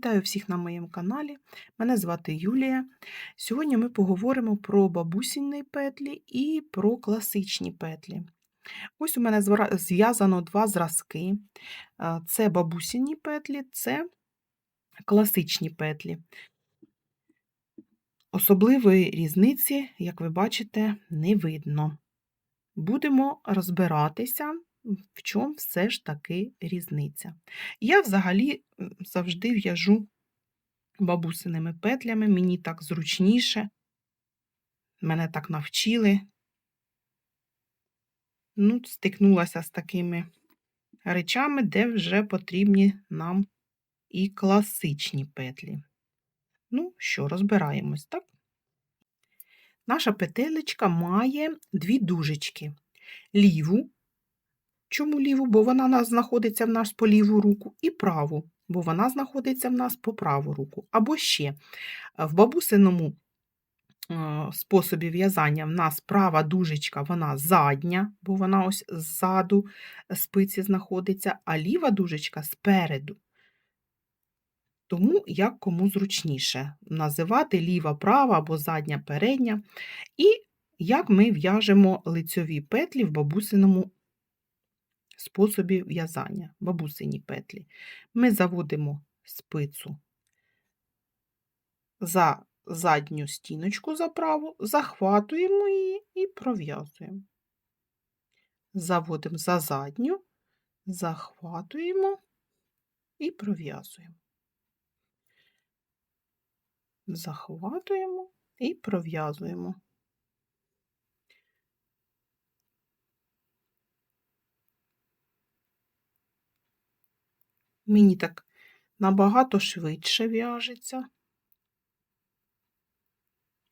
Вітаю всіх на моєму каналі. Мене звати Юлія. Сьогодні ми поговоримо про бабусіні петлі і про класичні петлі. Ось у мене зв'язано два зразки. Це бабусіні петлі, це класичні петлі. Особливої різниці, як ви бачите, не видно. Будемо розбиратися, в чому все ж таки різниця. Я взагалі завжди в'яжу бабусиними петлями, мені так зручніше, мене так навчили. Ну, стикнулася з такими речами, де вже потрібні нам і класичні петлі. Ну що, розбираємось, так? Наша петелечка має дві дужечки. Ліву. Чому ліву? Бо вона нас знаходиться в нас по ліву руку, і праву, бо вона знаходиться в нас по праву руку. Або ще е, в бабусиному е, способі в'язання в нас права дужечка, вона задня, бо вона ось ззаду спиці знаходиться, а ліва дужечка спереду. Тому як кому зручніше називати ліва, права або задня, передня. І як ми в'яжемо лицьові петлі в бабусиному способі в'язання, бабусині петлі. Ми заводимо спицу за задню стіночку за праву, захватуємо її і пров'язуємо. Заводимо за задню, захватуємо і пров'язуємо. Захватуємо і пров'язуємо. Мені так набагато швидше в'яжеться,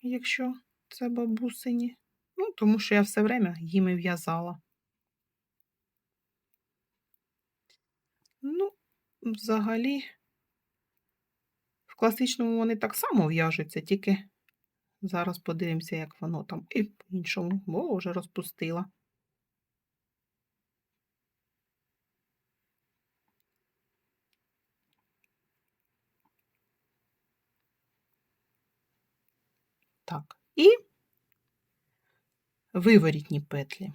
якщо це бабусині. Ну, тому що я все время їми в'язала. Ну, взагалі, в класичному вони так само в'яжуться, тільки зараз подивимося, як воно там і по-іншому, бо вже розпустила. Так, і виворітні петлі.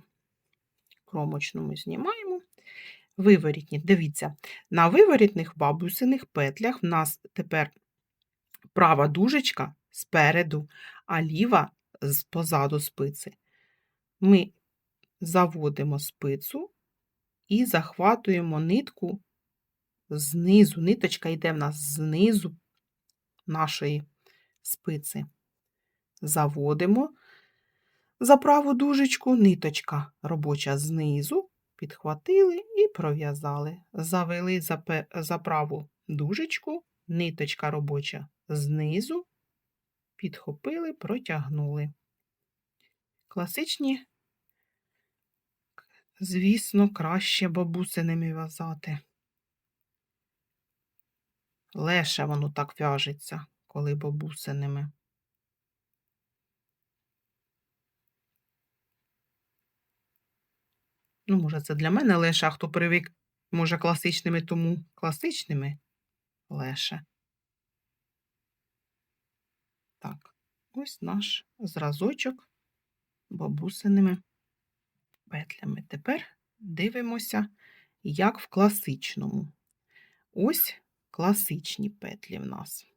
Кромочну ми знімаємо. Виворітні, дивіться, на виворітних бабусиних петлях в нас тепер права дужечка спереду, а ліва позаду спиці. Ми заводимо спицу і захватуємо нитку знизу. Ниточка йде в нас знизу нашої спиці. Заводимо за праву дужечку, ниточка робоча знизу, підхватили і пров'язали. Завели за, за праву дужечку, ниточка робоча знизу, підхопили, протягнули. Класичні, звісно, краще бабусиними в'язати. Леше воно так в'яжеться, коли бабусиними. Ну, може, це для мене леше, а хто привик, може, класичними, тому класичними леше. Так, ось наш зразочок бабусиними петлями. Тепер дивимося, як в класичному. Ось класичні петлі в нас.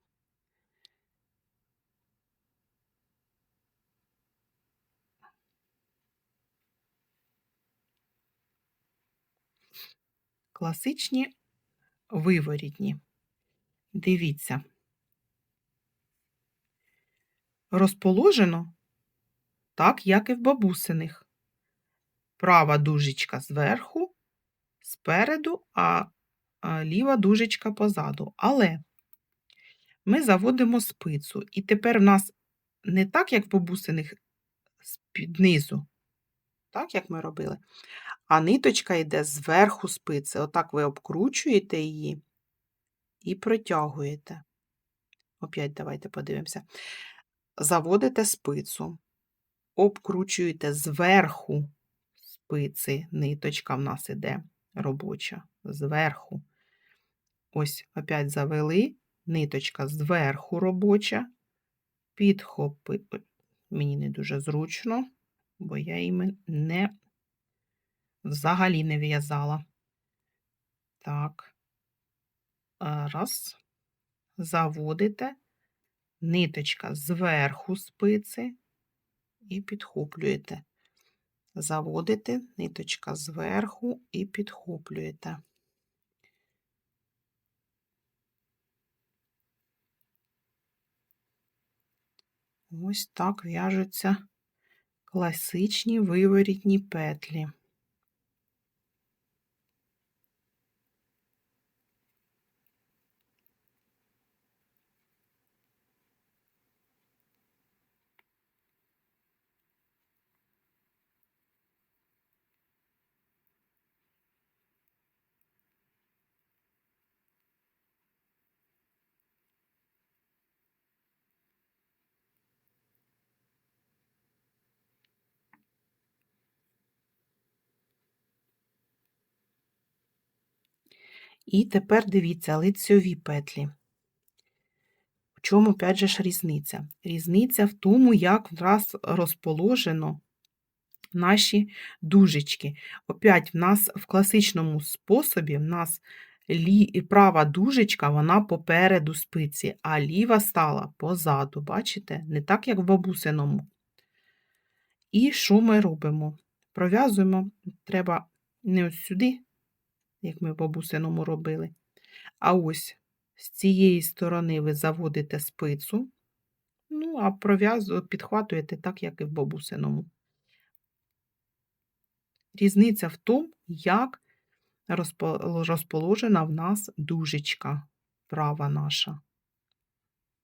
Класичні виворітні. Дивіться. Розположено так, як і в бабусиних. Права дужечка зверху, спереду, а ліва дужечка позаду. Але ми заводимо спицу. І тепер в нас не так, як в бабусиних з-під низу, так, як ми робили, а ниточка йде зверху спиці. Отак ви обкручуєте її і протягуєте. Опять давайте подивимося. Заводите спицу, обкручуєте зверху спиці, ниточка в нас іде робоча, зверху. Ось, опять завели, ниточка зверху робоча, підхопи... Мені не дуже зручно, бо я іми не взагалі не в'язала. Так, раз, заводите, ниточка зверху спиці і підхоплюєте. Заводите, ниточка зверху і підхоплюєте. Ось так в'яжуться класичні виворітні петлі. І тепер дивіться лицьові петлі. В чому, опять же, ж різниця? Різниця в тому, як в нас розположено наші дужечки. Опять в нас в класичному способі в нас права дужечка, вона попереду спиці, а ліва стала позаду. Бачите? Не так, як в бабусиному. І що ми робимо? Пров'язуємо, треба не ось сюди, як ми в бабусиному робили. А ось з цієї сторони ви заводите спицю, ну, а підхватуєте так, як і в бабусиному. Різниця в тому, як розположена в нас дужечка права наша.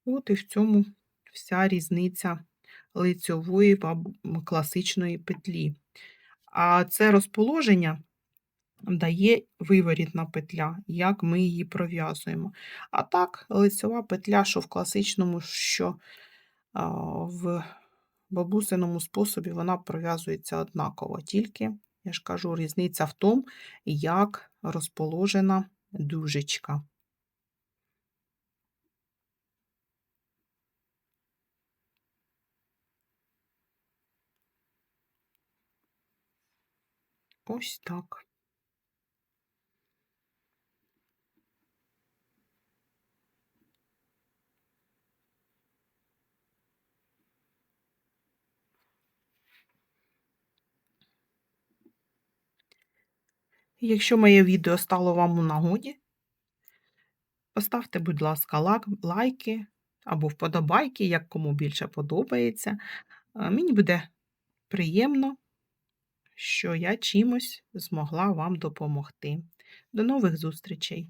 От і в цьому вся різниця лицьової класичної петлі. А це розположення дає виворітна петля, як ми її пров'язуємо. А так, лицьова петля, що в класичному, що в бабусиному способі, вона пров'язується однаково. Тільки, я ж кажу, різниця в тому, як розположена дужечка. Ось так. Якщо моє відео стало вам у нагоді, поставте, будь ласка, лайки або вподобайки, як кому більше подобається. Мені буде приємно, що я чимось змогла вам допомогти. До нових зустрічей!